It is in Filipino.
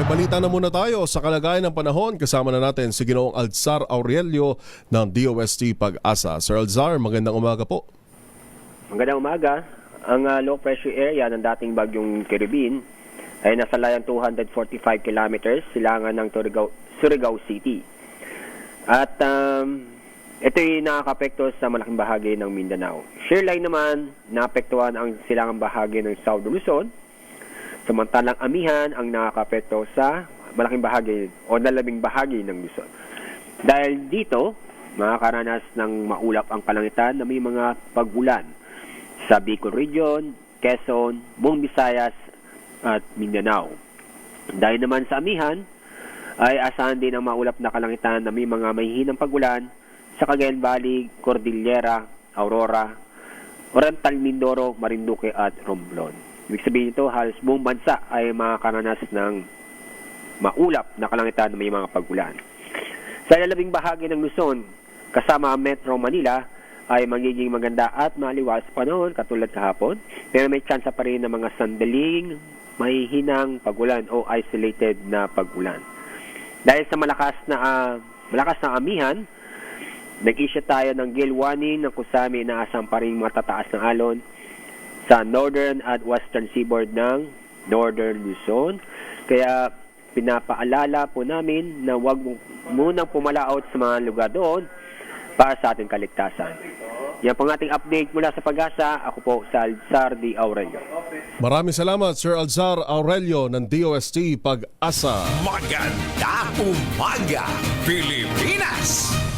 May balita na muna tayo sa kalagayan ng panahon. Kasama na natin si Ginoong Alzar Aurelio ng DOST Pag-asa. Sir Alzar, magandang umaga po. Magandang umaga. Ang ah, low pressure area ng dating bagyong Kiribin ay nasa layang 245 kilometers silangan ng Surigao, Surigao City. At um, ito'y nakakapekto sa malaking bahagi ng Mindanao. Shoreline naman, naapektuhan ang silangang bahagi ng South Luzon. Samantalang amihan ang nakakapekto sa malaking bahagi o nalabing bahagi ng Luzon. Dahil dito, makakaranas ng maulap ang kalangitan na may mga pagulan sa Bicol Region, Quezon, Buong Visayas at Mindanao. Dahil naman sa amihan, ay asahan din ang maulap na kalangitan na may mga mahihinang pagulan sa Cagayan Valley, Cordillera, Aurora, Oriental Mindoro, Marinduque at Romblon. Ibig sabihin ito, halos buong bansa ay makakaranas ng maulap na kalangitan na may mga pagulan. Sa lalabing bahagi ng Luzon, kasama ang Metro Manila, ay magiging maganda at maliwas panahon katulad kahapon. Pero may chance pa rin ng mga sandaling may hinang pagulan o isolated na pagulan. Dahil sa malakas na ah, malakas na amihan, nag-issue tayo ng gale warning ng kusami na asang pa rin matataas ng alon sa northern at western seaboard ng northern Luzon. Kaya pinapaalala po namin na huwag mo- munang pumalaot sa mga lugar doon para sa ating kaligtasan. Yan po ang ating update mula sa pag-asa. Ako po sa Alzar D. Aurelio. Maraming salamat, Sir Alzar Aurelio ng DOST Pag-asa. Maganda umaga, Pilipinas!